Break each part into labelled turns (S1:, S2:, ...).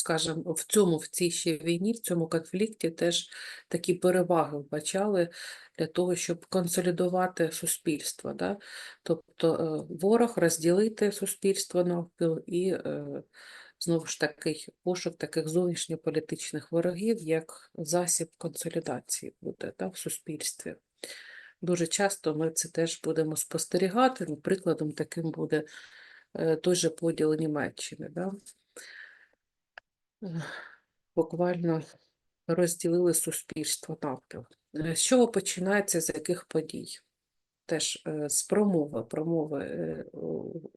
S1: скажімо, в цьому, в цій ще війні, в цьому конфлікті теж такі переваги вбачали для того, щоб консолідувати суспільство. Да? Тобто е, ворог розділити суспільство навпіл і е, знову ж таки пошук таких зовнішньополітичних ворогів як засіб консолідації буде да, в суспільстві. Дуже часто ми це теж будемо спостерігати. Прикладом таким буде е, той же поділ Німеччини. Да? Буквально розділили суспільство навпіл. Е, З чого починається, з яких подій? Теж е, з промови, промови е,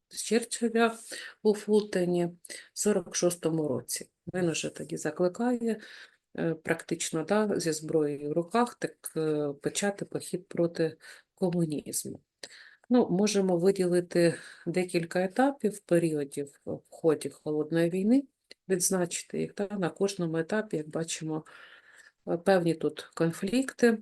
S1: Черчилля у Фултоні в 46-му році. Він уже тоді закликає практично да, зі зброєю в руках так, почати похід проти комунізму. Ну, можемо виділити декілька етапів, періодів в ході Холодної війни, відзначити їх. Та? На кожному етапі, як бачимо, е, певні тут конфлікти,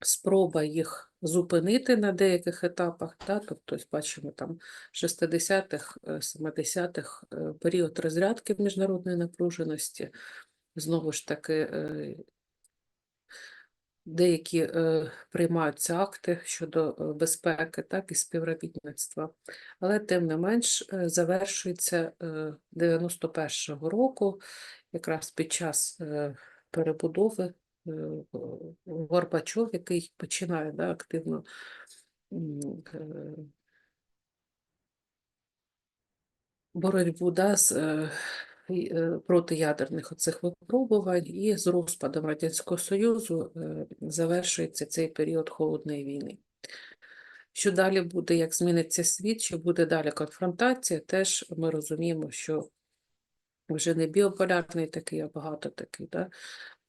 S1: спроба їх зупинити на деяких етапах, Та? тобто бачимо там 60-х, е, 70-х е, період розрядки міжнародної напруженості, знову ж таки, е, деякі е, приймаються акти щодо е, безпеки, так і співробітництва. Але тим не менш е, завершується е, 91-го року, якраз під час е, перебудови е, Горбачов, який починає да, активно е, боротьбу да, з, е, і, е, проти ядерних оцих випробувань, і з розпадом Радянського Союзу е, завершується цей період холодної війни. Що далі буде, як зміниться світ, що буде далі конфронтація, теж ми розуміємо, що вже не біополярний такий, а багато такий, да?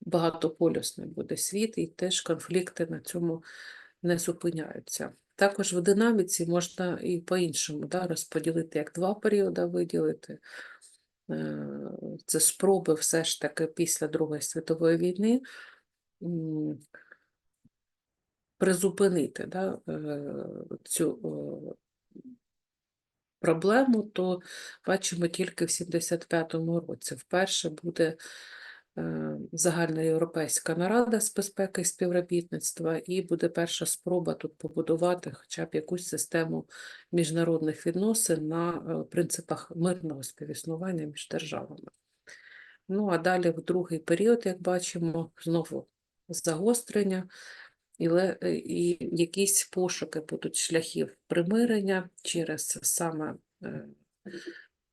S1: багатополюсний буде світ, і теж конфлікти на цьому не зупиняються. Також в динаміці можна і по-іншому да, розподілити, як два періоди виділити. Е, Це спроби все ж таки після Другої світової війни призупинити да, е, цю е, проблему, то бачимо тільки в 75-му році. Вперше буде загальноєвропейська нарада з безпеки і співробітництва, і буде перша спроба тут побудувати хоча б якусь систему міжнародних відносин на е, принципах мирного співіснування між державами. Ну, а далі в другий період, як бачимо, знову загострення, і, е, якісь пошуки будуть шляхів примирення через саме е,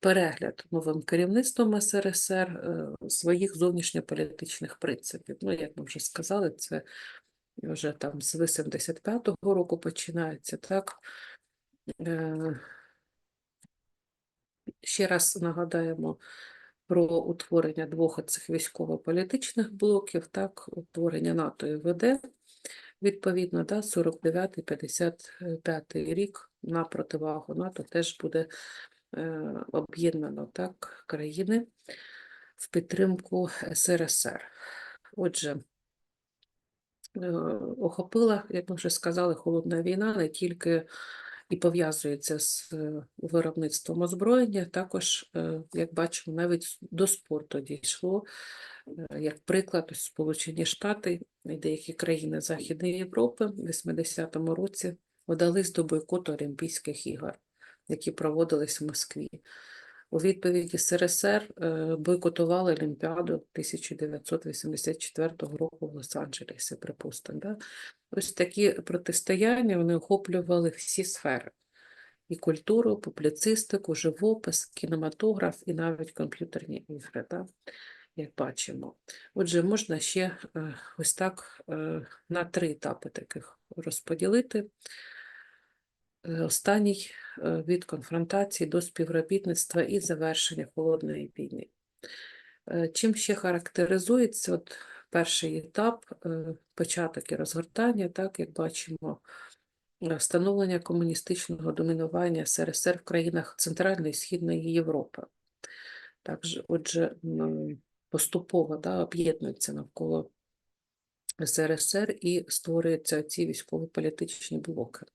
S1: перегляд новим керівництвом СРСР е, своїх зовнішньополітичних принципів. Ну, як ми вже сказали, це вже там з 85-го року починається, так? Е, Ще раз нагадаємо про утворення двох цих військово-політичних блоків, так, утворення НАТО і ВД, відповідно, да, 49-55 рік на противагу НАТО теж буде об'єднано так, країни в підтримку СРСР. Отже, е, охопила, як ми вже сказали, холодна війна не тільки і пов'язується з е, виробництвом озброєння, також, е, як бачимо, навіть до спорту дійшло. Е, Як приклад, Сполучені Штати і деякі країни Західної Європи в 80-му році вдались до бойкоту Олімпійських ігор, які проводились в Москві. У відповіді СРСР е, бойкотували Олімпіаду 1984 року в Лос-Анджелесі, припустимо. Да? Ось такі протистояння вони охоплювали всі сфери: і культуру, публіцистику, живопис, кінематограф і навіть комп'ютерні ігри, да? як бачимо. Отже, можна ще е, ось так е, на три етапи таких розподілити. Е, Останній е, від конфронтації до співробітництва і завершення холодної війни. Е, Чим ще характеризується от перший етап, початок і розгортання, так як бачимо, встановлення комуністичного домінування СРСР в країнах Центральної і Східної Європи. Також, отже, поступово да, об'єднуються навколо СРСР і створюються ці військово-політичні блоки.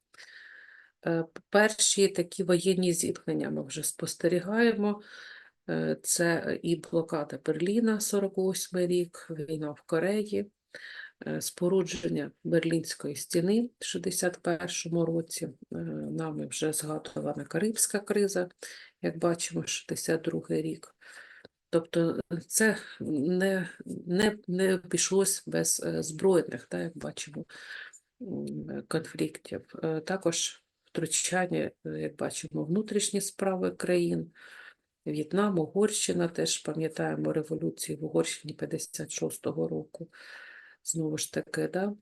S1: Е, Перші такі воєнні зіткнення ми вже спостерігаємо. Е, Це і блокада Берліна, 48 рік, війна в Кореї, е, спорудження Берлінської стіни в 61-му році, е, нами вже згадувана Карибська криза, як бачимо, 62 рік. Тобто е, це не, не, не обійшлось без е, збройних, так, як бачимо, конфліктів. Е, Також втручання, е, як бачимо, внутрішні справи країн. В'єтнам, Угорщина теж пам'ятаємо революцію в Угорщині 56-го року. Знову ж таки, да?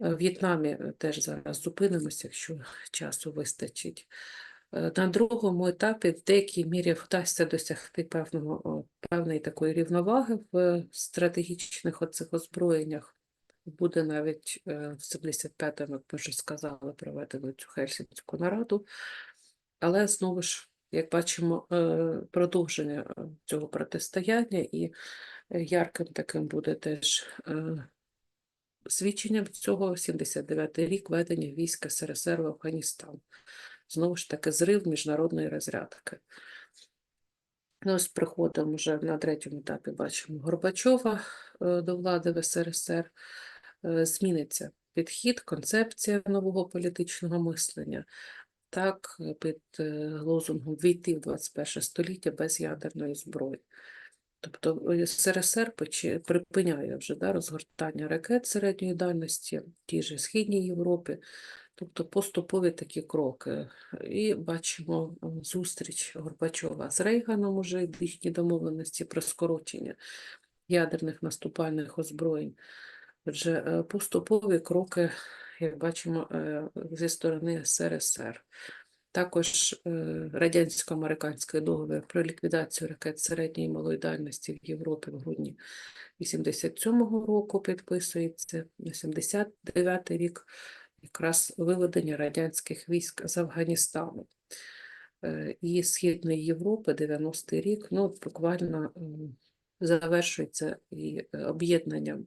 S1: Е, В В'єтнамі е, теж зараз зупинимося, якщо часу вистачить. На другому етапі в деякій мірі вдасться досягти певного, певної такої рівноваги в стратегічних оцих озброєннях. Буде навіть е, в 75-му, як ми вже сказали, проведено цю Хельсінську нараду. Але знову ж, як бачимо, е, продовження е, цього протистояння і ярким таким буде теж свідченням цього 79-й рік ведення військ СРСР в Афганістан. Знову ж таки, зрив міжнародної розрядки. Ну, ось приходимо вже на третьому етапі, бачимо Горбачова до влади в СРСР. Е, Зміниться підхід, концепція нового політичного мислення. Так, е, під е, лозунгом «Війти в 21 століття без ядерної зброї». Тобто СРСР припиняє вже да, розгортання ракет середньої дальності в тій же Східній Європі, тобто поступові такі кроки. І бачимо зустріч Горбачова з Рейганом уже їхні домовленості про скорочення ядерних наступальних озброєнь. Отже, е, поступові кроки, як бачимо, е, зі сторони СРСР. Також е, радянсько-американський договір про ліквідацію ракет середньої і малої дальності в Європі в грудні 87-го року підписується, на 79-й рік якраз виведення радянських військ з Афганістану. І Східної Європи 90-й рік, ну, буквально завершується і об'єднанням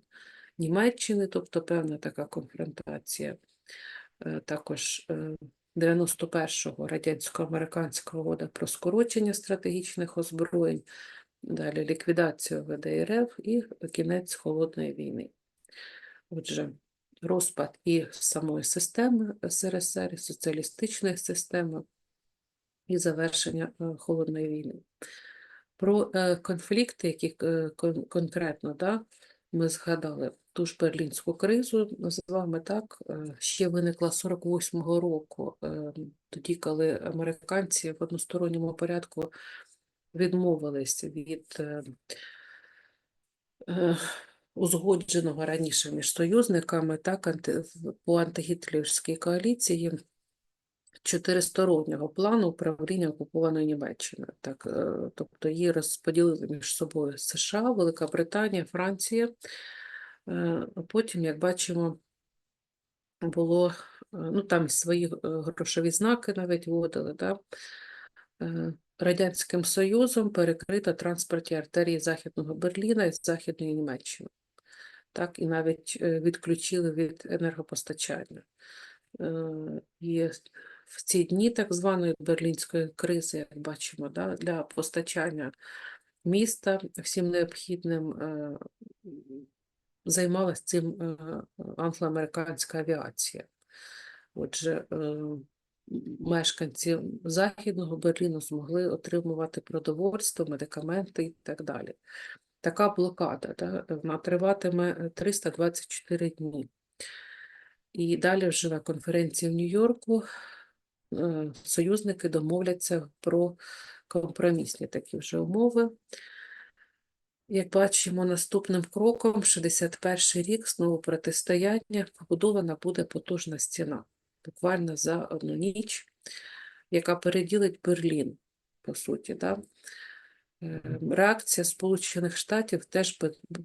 S1: Німеччини, тобто певна така конфронтація. Е, Також е, 91-го радянсько-американська угода про скорочення стратегічних озброєнь, далі ліквідація ВДРФ і кінець холодної війни. Отже, розпад і самої системи СРСР, і соціалістичної системи, і завершення е, холодної війни. Про е, конфлікти, які е, конкретно да, ми згадали ту ж берлінську кризу з вами, так, е, ще виникла 48-го року, е, тоді, коли американці в односторонньому порядку відмовились від е, узгодженого раніше між союзниками так, по антигітлерівській коаліції чотиристороннього плану управління окупованою Німеччиною. Так, тобто її розподілили між собою США, Велика Британія, Франція. Е, потім, як бачимо, було, е, ну там свої е, грошові знаки навіть вводили, да? Радянським Союзом перекрита транспортні артерії Західного Берліна і Західної Німеччини. Так, і навіть відключили від енергопостачання. І в ці дні так званої берлінської кризи, як бачимо, да, для постачання міста всім необхідним займалась цим е, англоамериканська авіація. Отже, е, мешканці Західного Берліну змогли отримувати продовольство, медикаменти і так далі. Така блокада да, вона триватиме е, 324 дні. І далі вже на конференції в Нью-Йорку е, союзники домовляться про компромісні такі вже умови. Як бачимо, наступним кроком 61 рік знову протистояння побудована буде потужна стіна, буквально за одну ніч, яка переділить Берлін, по суті. Да? Е, Реакція Сполучених Штатів теж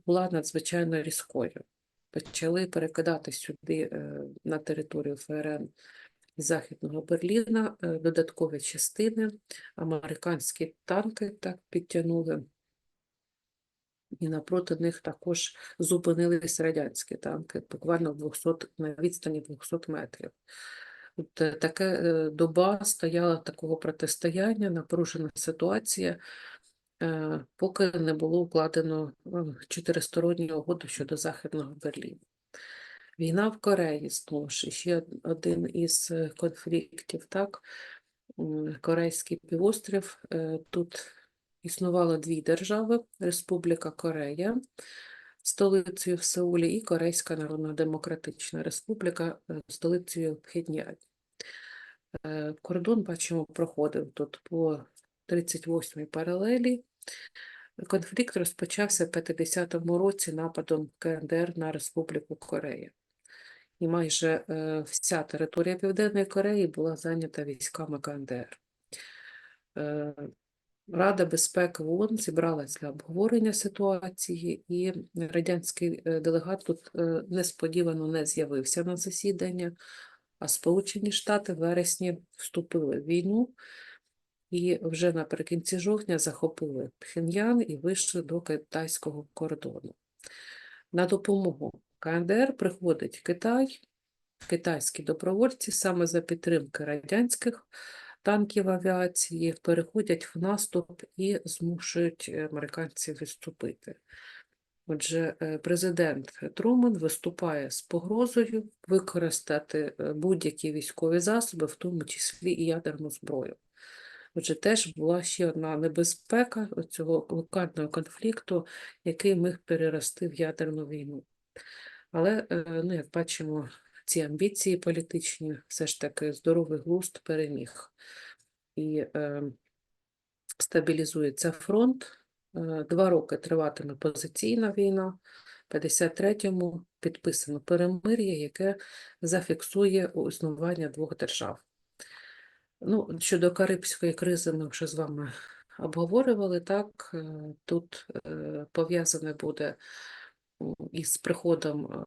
S1: була надзвичайно різкою. Почали перекидати сюди е, на територію ФРН Західного Берліна е, додаткові частини, американські танки так підтягнули. І напроти них також зупинились радянські танки, буквально 200, на відстані 200 метрів. От е, таке е, доба стояла такого протистояння, напружена ситуація. е, поки не було укладено чотиристоронню угоду щодо Західного Берліну. Війна в Кореї знову ж ще один із конфліктів, так? Корейський півострів. Тут існувало дві держави: Республіка Корея, столицею в Сеулі, і Корейська Народно-Демократична Республіка, е, столицею в. Е, Кордон, бачимо, проходив тут по 38-й паралелі. Конфлікт розпочався в 50-му році нападом КНДР на Республіку Корея. І майже е, вся територія Південної Кореї була зайнята військами КНДР. Рада безпеки ООН зібралась для обговорення ситуації, і радянський е, делегат тут е, несподівано не з'явився на засідання, а Сполучені Штати в вересні вступили в війну і вже наприкінці жовтня захопили Пхеньян і вийшли до китайського кордону. На допомогу КНДР приходить Китай, китайські добровольці саме за підтримки радянських танків авіації переходять в наступ і змушують е, американців відступити. Отже, е, президент Труман виступає з погрозою використати е, будь-які військові засоби, в тому числі і ядерну зброю. Отже, теж була ще одна небезпека цього локального конфлікту, який міг перерости в ядерну війну. Але, ну, як бачимо, ці амбіції політичні, все ж таки здоровий глузд переміг. І е, стабілізується фронт. Е, Два роки триватиме позиційна війна. В 53-му підписано перемир'я, яке зафіксує існування двох держав. Ну, щодо Карибської кризи ми вже з вами обговорювали, так, е, тут е, пов'язане буде із приходом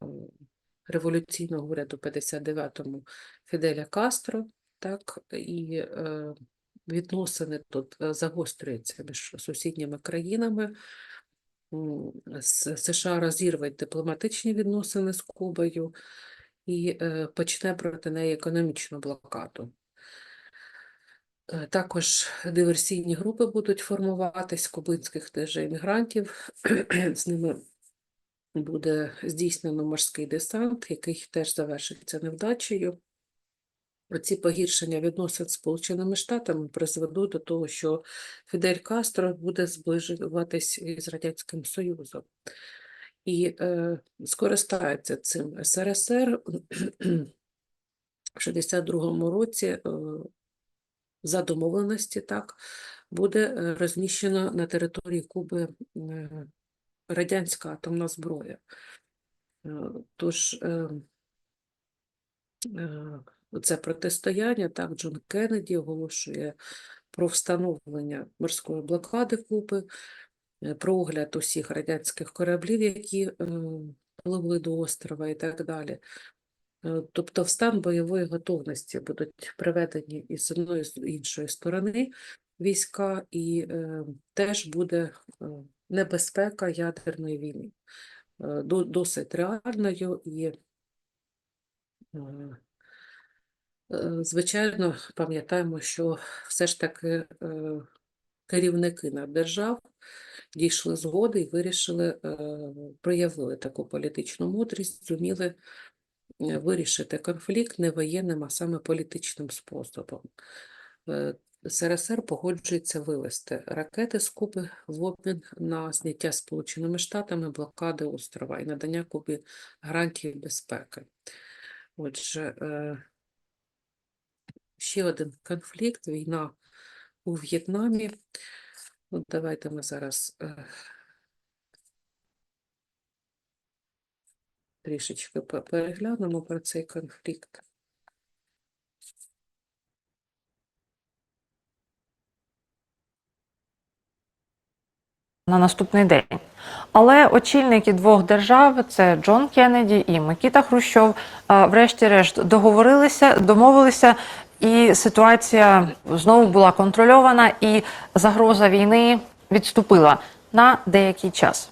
S1: революційного уряду 59-му Фіделя Кастро, так, і е, відносини тут е, загострюються між сусідніми країнами. США розірвать дипломатичні відносини з Кубою і е, почне проти неї економічну блокаду. Е, Також диверсійні групи будуть формуватись кубинських теж іммігрантів. З ними буде здійснено морський десант, який теж завершиться невдачею. Оці погіршення відносин з Сполученими Штатами призведуть до того, що Фідель Кастро буде зближуватись із Радянським Союзом. І е, скористається цим СРСР в 62-му році е, за домовленості, так, буде е, розміщена на території Куби е, радянська атомна зброя. Е, Тож е, е, це протистояння, так, Джон Кеннеді оголошує про встановлення морської блокади Куби, е, про огляд усіх радянських кораблів, які пливли до острова і так далі. Тобто в стан бойової готовності будуть приведені і з одної з іншої сторони війська, і е, теж буде небезпека ядерної війни. Е, Досить реальною і, е, е, звичайно, пам'ятаємо, що все ж таки керівники держав дійшли згоди і вирішили, проявили таку політичну мудрість, зуміли вирішити конфлікт не воєнним, а саме політичним способом. СРСР погоджується вивести ракети з Куби в обмін на зняття Сполученими Штатами блокади острова і надання Кубі гарантії безпеки. Отже, е, ще один конфлікт, війна у В'єтнамі. Ну, давайте ми зараз е, трішечки переглянемо про цей конфлікт.
S2: На наступний день. Але очільники двох держав, це Джон Кеннеді і Микіта Хрущов, врешті-решт договорилися, домовилися, і ситуація знову була контрольована, і загроза війни відступила на деякий час.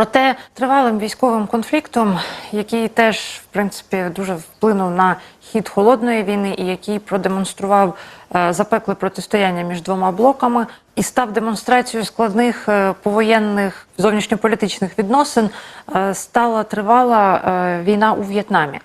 S2: Про Проте тривалим військовим конфліктом, який теж в принципі дуже вплинув на хід холодної війни, і який продемонстрував е, запекле протистояння між двома блоками, і став демонстрацією складних е, повоєнних зовнішньополітичних відносин, е, стала тривала війна у В'єтнамі.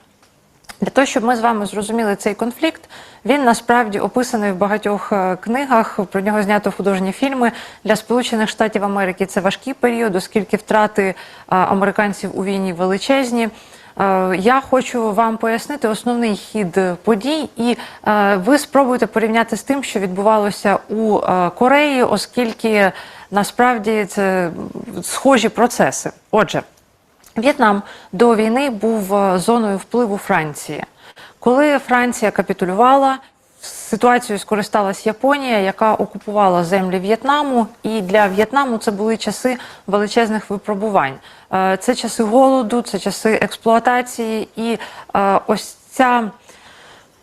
S2: Для того, щоб ми з вами зрозуміли цей конфлікт, він насправді описаний в багатьох е, книгах. Про нього знято художні фільми. Для Сполучених Штатів Америки це важкий період, оскільки втрати е, американців у війні величезні. Е, Я хочу вам пояснити основний хід подій, і ви спробуєте порівняти з тим, що відбувалося у Кореї, оскільки насправді це схожі процеси. Отже. В'єтнам до війни був е, зоною впливу Франції. Коли Франція капітулювала, ситуацією скористалась Японія, яка окупувала землі В'єтнаму, і для В'єтнаму це були часи величезних випробувань. Е, Це часи голоду, це часи експлуатації, і е, ось ця.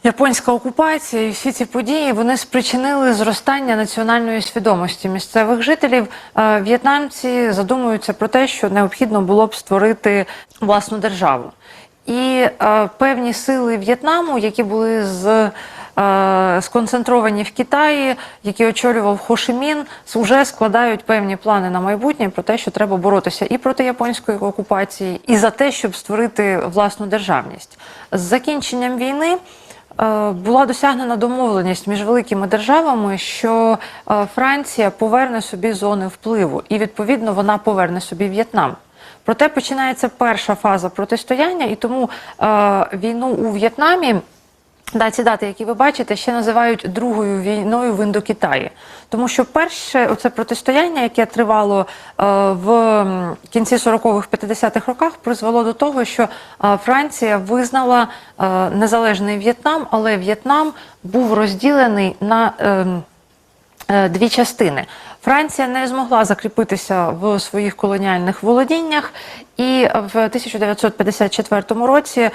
S2: Японська окупація і всі ці події вони спричинили зростання національної свідомості місцевих жителів. Е, В'єтнамці задумуються про те, що необхідно було б створити власну державу. І е, певні сили В'єтнаму, які були з, е, сконцентровані в Китаї, які очолював Хо Ші Мін, вже складають певні плани на майбутнє про те, що треба боротися і проти японської окупації, і за те, щоб створити власну державність. З закінченням війни. Е, Була досягнена домовленість між великими державами, що е, Франція поверне собі зони впливу, і відповідно вона поверне собі В'єтнам. Проте починається перша фаза протистояння, і тому е, війну у В'єтнамі. Да, ці дати, які ви бачите, ще називають другою війною в Індокитаї. Тому що перше оце протистояння, яке тривало е, в кінці 40-х, 50-х роках, призвело до того, що е, Франція визнала е, незалежний В'єтнам, але В'єтнам був розділений на ем, дві частини. Франція не змогла закріпитися в своїх колоніальних володіннях, і в 1954 році е,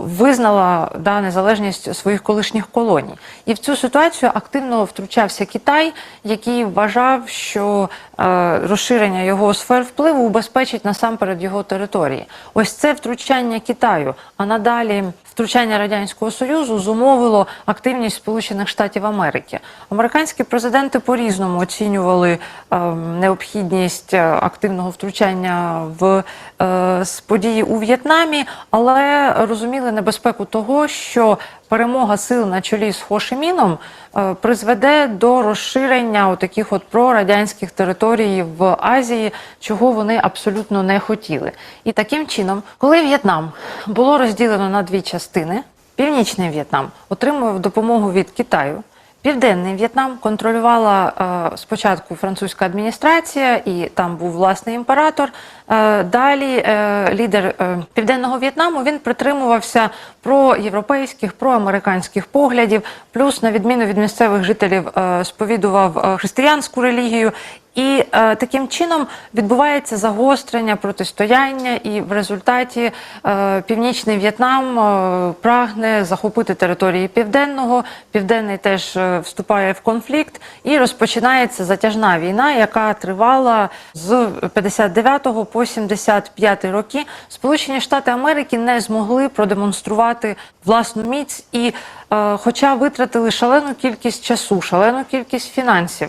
S2: визнала да, незалежність своїх колишніх колоній. І в цю ситуацію активно втручався Китай, який вважав, що е, розширення його сфер впливу убезпечить насамперед його території. Ось це втручання Китаю, а надалі втручання Радянського Союзу зумовило активність Сполучених Штатів Америки. Американські президенти по-різному оцінювали е, необхідність е, активного втручання в е, події у В'єтнамі, але розуміли небезпеку того, що перемога сил на чолі з Хо Ші Міном е, призведе до розширення таких от прорадянських територій в Азії, чого вони абсолютно не хотіли. І таким чином, коли В'єтнам було розділено на дві частини, північний В'єтнам отримував допомогу від Китаю. Південний В'єтнам контролювала е, спочатку французька адміністрація, і там був власний імператор. Е, далі е, лідер е, південного В'єтнаму він притримувався проєвропейських, проамериканських поглядів, плюс, на відміну від місцевих жителів, е, сповідував е, християнську релігію. І е, таким чином відбувається загострення протистояння, і в результаті е, північний В'єтнам е, прагне захопити території південного. Південний теж е, вступає в конфлікт, і розпочинається затяжна війна, яка тривала з 59 по 75 роки. Сполучені Штати Америки не змогли продемонструвати власну міць і, е, хоча витратили шалену кількість часу, шалену кількість фінансів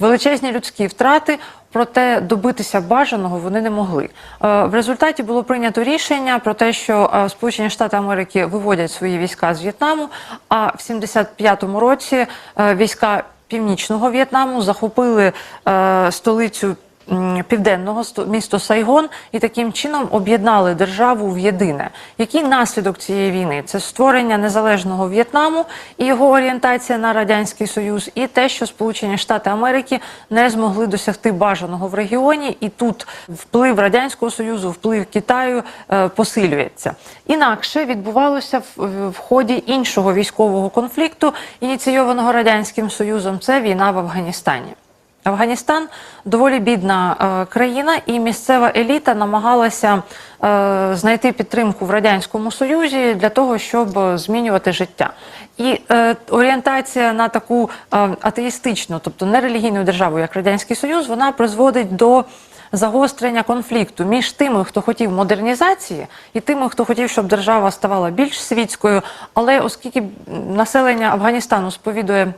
S2: величезні людські втрати, проте добитися бажаного вони не могли. Е, В результаті було прийнято рішення про те, що е, Сполучені Штати Америки виводять свої війська з В'єтнаму, а в 75-му році е, війська Північного В'єтнаму захопили столицю південного сто- місто Сайгон і таким чином об'єднали державу в єдине. Який наслідок цієї війни? Це створення незалежного В'єтнаму і його орієнтація на радянський союз, і те, що Сполучені Штати Америки не змогли досягти бажаного в регіоні, і тут вплив радянського союзу, вплив Китаю е, посилюється. Інакше відбувалося в ході іншого військового конфлікту, ініційованого радянським союзом. Це війна в Афганістані. Афганістан доволі бідна е, країна, і місцева еліта намагалася е, знайти підтримку в радянському союзі для того, щоб змінювати життя. І е, орієнтація на таку е, атеїстичну, тобто нерелігійну державу, як радянський союз, вона призводить до загострення конфлікту між тими, хто хотів модернізації, і тими, хто хотів, щоб держава ставала більш світською. Але оскільки населення Афганістану сповідує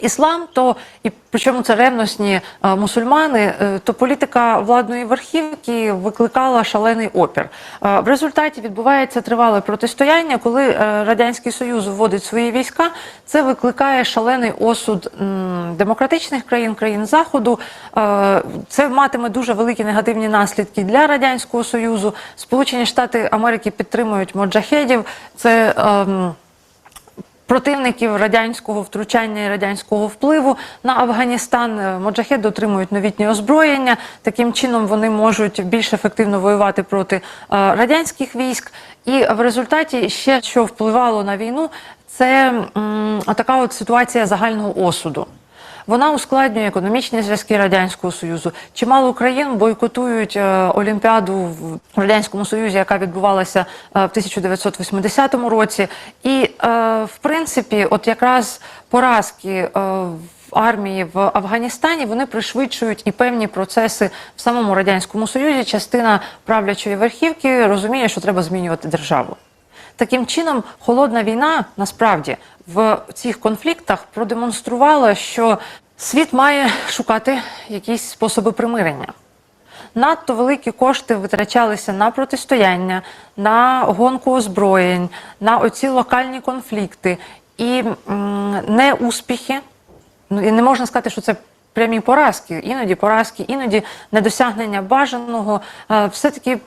S2: іслам, то і причому це ревностні е, мусульмани, е, то політика владної верхівки викликала шалений опір. Е, в результаті відбувається тривале протистояння, коли е, радянський союз вводить свої війська. Це викликає шалений осуд м, демократичних країн, країн заходу. Е, це матиме дуже великі негативні наслідки для радянського союзу. Сполучені Штати Америки підтримують моджахедів. Це ем, противників радянського втручання і радянського впливу на Афганістан. Е, Моджахеди отримують новітнє озброєння. Таким чином вони можуть більш ефективно воювати проти е, радянських військ. І в результаті ще що впливало на війну, це така от ситуація загального осуду. Вона ускладнює економічні зв'язки радянського союзу. Чимало країн бойкотують е, Олімпіаду в радянському союзі, яка відбувалася е, в 1980 році. І е, в принципі, от якраз поразки в армії в Афганістані вони пришвидшують і певні процеси в самому радянському союзі. Частина правлячої верхівки розуміє, що треба змінювати державу. Таким чином, холодна війна насправді в цих конфліктах продемонструвала, що світ має шукати якісь способи примирення. Надто великі кошти витрачалися на протистояння, на гонку озброєнь, на оці локальні конфлікти і неуспіхи. Ну і не можна сказати, що це прямі поразки. Іноді поразки, іноді недосягнення бажаного. Е, Все-таки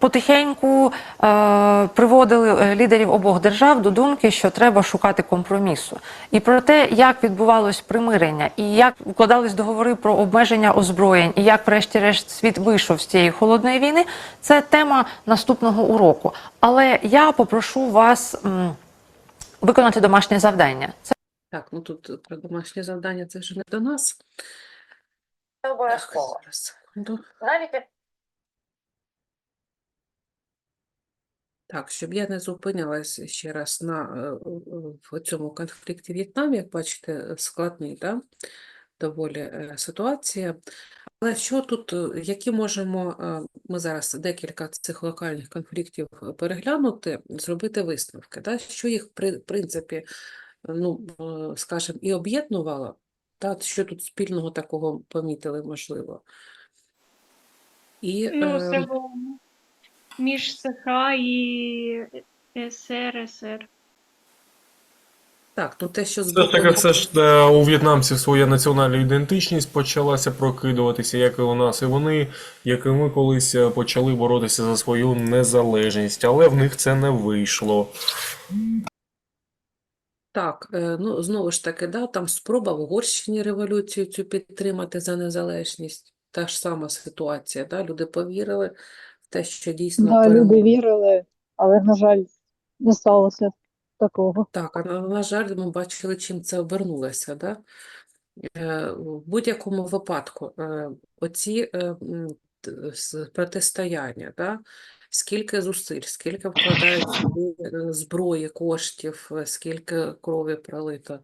S2: потихеньку е, приводили е, лідерів обох держав до думки, що треба шукати компромісу. І про те, як відбувалось примирення, і як укладались договори про обмеження озброєнь, і як, врешті-решт, світ вийшов з цієї холодної війни, це тема наступного уроку. Але я попрошу вас м, виконати домашнє завдання. Це
S1: Так, ну тут про домашнє завдання це вже не до нас. Зараз. секунду.
S2: Навіть
S1: Так, щоб я не зупинялась ще раз на е, в цьому конфлікті В'єтнам, як бачите, складний, да? доволі е, ситуація. Але що тут, е, які можемо ми зараз декілька цих локальних конфліктів переглянути, зробити висновки, да? що їх при- в принципі, ну, скажімо, і об'єднувало, та що тут спільного такого помітили, можливо. І,
S3: Ну,
S1: е,
S3: це між США і СРСР.
S1: так, ну те, що з
S4: Все ж
S1: боку
S4: таки, все ж е, у в'єтнамців своя національна ідентичність почалася прокидуватися, як і у нас, і вони, як і ми колись е, почали боротися за свою незалежність, але в них це не вийшло.
S1: Так, е, ну знову ж таки, да, там спроба в Угорщині революцію цю підтримати за незалежність. Та ж сама ситуація, да, люди повірили те, що дійсно
S5: Да,
S1: перемога.
S5: люди вірили, але, на жаль, не сталося такого.
S1: Так, а на, на жаль, ми бачили, чим це обернулося, да? Е, В будь-якому випадку е, оці е, протистояння, да? Скільки зусиль, скільки вкладають е, зброї, коштів, е, скільки крові пролито.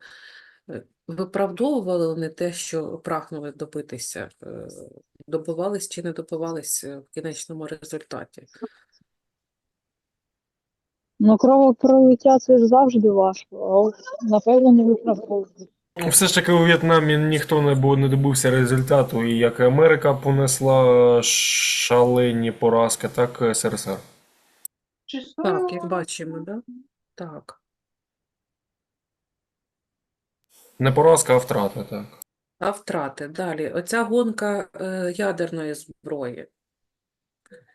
S1: Виправдовували вони те, що прагнули добитися, е, добивались чи не добивались е, в кінечному результаті.
S5: Ну, кровопролиття це ж завжди важко, а напевно, не виправдовують.
S4: Все ж таки у В'єтнамі ніхто не, бу- не добився результату, і як Америка понесла шалені поразки, так СРСР.
S1: Так, як бачимо, да? Так.
S4: Не поразка, а втрати, так.
S1: А втрати далі. Оця гонка е, ядерної зброї.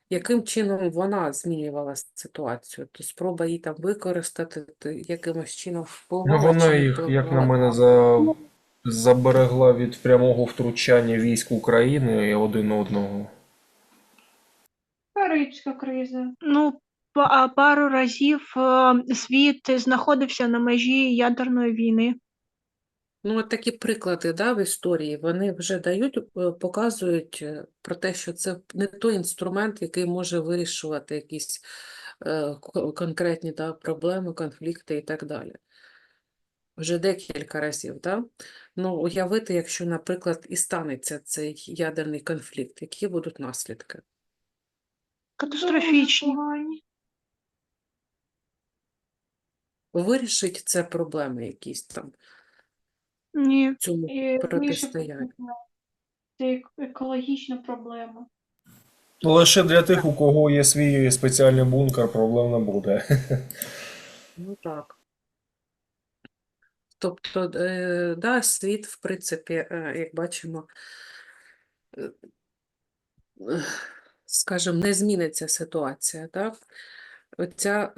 S1: Яким чином вона змінювала ситуацію? То спроба її там використати, то якимось чином
S4: Ну, вона їх, як на мене, за... заберегла від прямого втручання військ України один одного.
S3: Карибська криза. Ну, па- а пару разів е, світ знаходився на межі ядерної війни.
S1: Ну, от такі приклади, да, в історії, вони вже дають, е, показують е, про те, що це не той інструмент, який може вирішувати якісь е, конкретні да, проблеми, конфлікти і так далі. вже декілька разів, да? Ну, уявити, якщо, наприклад, і станеться цей ядерний конфлікт, які будуть наслідки?
S3: Катастрофічні.
S1: Вирішить це проблеми якісь там
S3: Ні.
S1: в цьому
S6: І
S1: протистоянні?
S6: Це екологічна проблема.
S4: Лише для тих, у кого є свій спеціальний бункер, проблем не буде.
S1: Ну так. Тобто, е, да, світ, в принципі, е, як бачимо, е, скажімо, не зміниться ситуація, так? Оця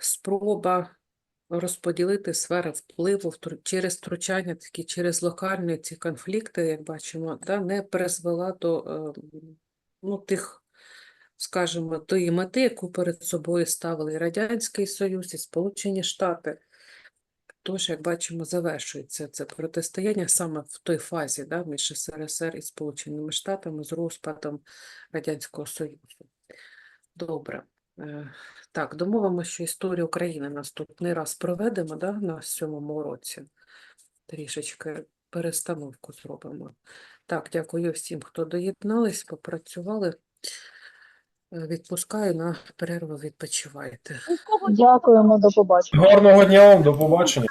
S1: спроба розподілити сфери впливу через втручання, такі через локальні ці конфлікти, як бачимо, да, не призвела до е, ну, тих, скажімо, тої мети, яку перед собою ставили і Радянський Союз, і Сполучені Штати. Тож, як бачимо, завершується це протистояння саме в той фазі да, між СРСР і Сполученими Штатами з розпадом Радянського Союзу. Добре. Е, Так, домовимося, що історію України наступний раз проведемо да, на сьомому році. Трішечки перестановку зробимо. Так, дякую всім, хто доєднались, попрацювали. Е, Відпускаю на перерву, відпочивайте.
S5: Дякуємо, до побачення.
S4: Гарного дня вам, до побачення.